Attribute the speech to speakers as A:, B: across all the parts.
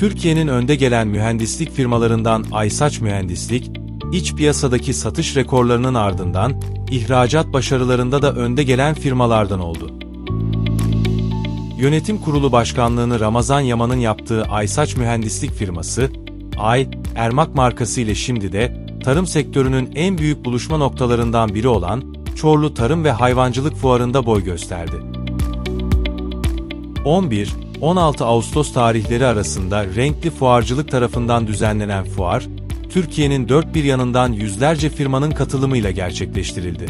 A: Türkiye'nin önde gelen mühendislik firmalarından Aysaç Mühendislik, iç piyasadaki satış rekorlarının ardından ihracat başarılarında da önde gelen firmalardan oldu. Yönetim Kurulu Başkanlığını Ramazan Yaman'ın yaptığı Aysaç Mühendislik firması, Ay, Ermak markası ile şimdi de tarım sektörünün en büyük buluşma noktalarından biri olan Çorlu Tarım ve Hayvancılık Fuarı'nda boy gösterdi. 11-16 Ağustos tarihleri arasında renkli fuarcılık tarafından düzenlenen fuar, Türkiye'nin dört bir yanından yüzlerce firmanın katılımıyla gerçekleştirildi.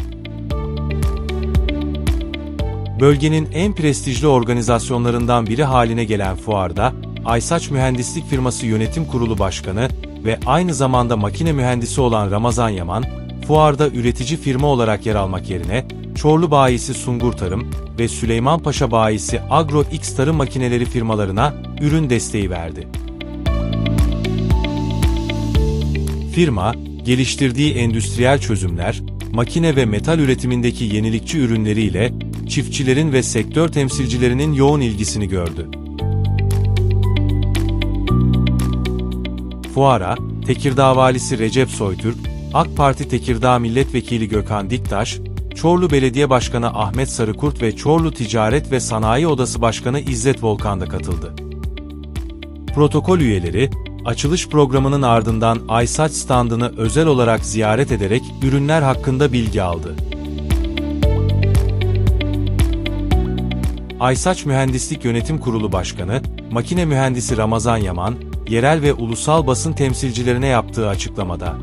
A: Bölgenin en prestijli organizasyonlarından biri haline gelen fuarda, Aysaç Mühendislik Firması Yönetim Kurulu Başkanı ve aynı zamanda makine mühendisi olan Ramazan Yaman, fuarda üretici firma olarak yer almak yerine, Çorlu bayisi Sungur Tarım ve Süleymanpaşa bayisi Agro X Tarım Makineleri firmalarına ürün desteği verdi. Firma, geliştirdiği endüstriyel çözümler, makine ve metal üretimindeki yenilikçi ürünleriyle çiftçilerin ve sektör temsilcilerinin yoğun ilgisini gördü. Fuara, Tekirdağ Valisi Recep Soytürk, AK Parti Tekirdağ Milletvekili Gökhan Diktaş, Çorlu Belediye Başkanı Ahmet Sarıkurt ve Çorlu Ticaret ve Sanayi Odası Başkanı İzzet Volkan da katıldı. Protokol üyeleri, açılış programının ardından Aysaç standını özel olarak ziyaret ederek ürünler hakkında bilgi aldı. Aysaç Mühendislik Yönetim Kurulu Başkanı, makine mühendisi Ramazan Yaman, yerel ve ulusal basın temsilcilerine yaptığı açıklamada,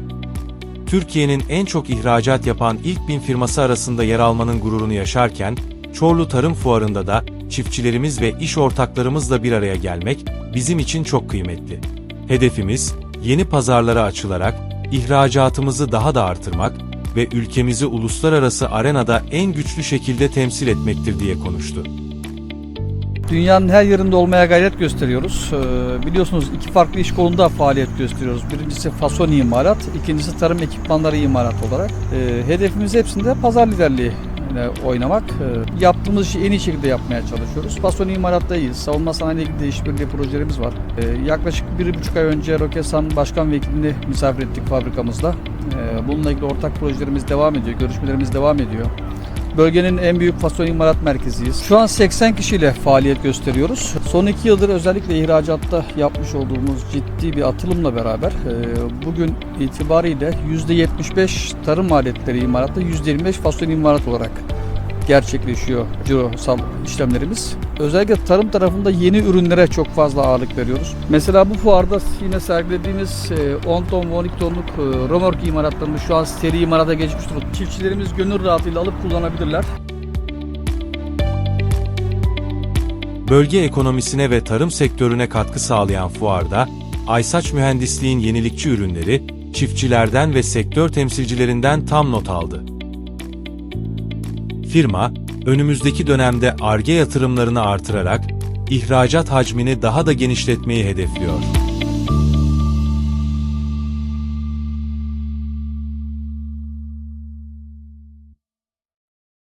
A: Türkiye'nin en çok ihracat yapan ilk bin firması arasında yer almanın gururunu yaşarken, Çorlu Tarım Fuarı'nda da çiftçilerimiz ve iş ortaklarımızla bir araya gelmek bizim için çok kıymetli. Hedefimiz, yeni pazarlara açılarak, ihracatımızı daha da artırmak ve ülkemizi uluslararası arenada en güçlü şekilde temsil etmektir diye konuştu.
B: Dünyanın her yerinde olmaya gayret gösteriyoruz. Ee, biliyorsunuz iki farklı iş kolunda faaliyet gösteriyoruz. Birincisi fason imalat, ikincisi tarım ekipmanları imalat olarak. Ee, hedefimiz hepsinde pazar liderliği oynamak. Ee, yaptığımız işi en iyi şekilde yapmaya çalışıyoruz. Fason imalattayız. Savunma sanayi ilgili işbirliği projelerimiz var. Yaklaşık bir buçuk ay önce Roketsan Başkan Vekilini misafir ettik fabrikamızda. Bununla ilgili ortak projelerimiz devam ediyor, görüşmelerimiz devam ediyor. Bölgenin en büyük fason imalat merkeziyiz. Şu an 80 kişiyle faaliyet gösteriyoruz. Son iki yıldır özellikle ihracatta yapmış olduğumuz ciddi bir atılımla beraber e, bugün itibariyle %75 tarım aletleri imalatta %25 fason imalat olarak gerçekleşiyor cirosal işlemlerimiz. Özellikle tarım tarafında yeni ürünlere çok fazla ağırlık veriyoruz. Mesela bu fuarda yine sergilediğimiz e, 10 ton ve 12 tonluk e, römork imalatlarımız şu an seri imalata geçmiş durumda. Çiftçilerimiz gönül rahatlığıyla alıp kullanabilirler.
A: Bölge ekonomisine ve tarım sektörüne katkı sağlayan fuarda, Aysaç Mühendisliğin yenilikçi ürünleri, çiftçilerden ve sektör temsilcilerinden tam not aldı. Firma, önümüzdeki dönemde ARGE yatırımlarını artırarak, ihracat hacmini daha da genişletmeyi hedefliyor.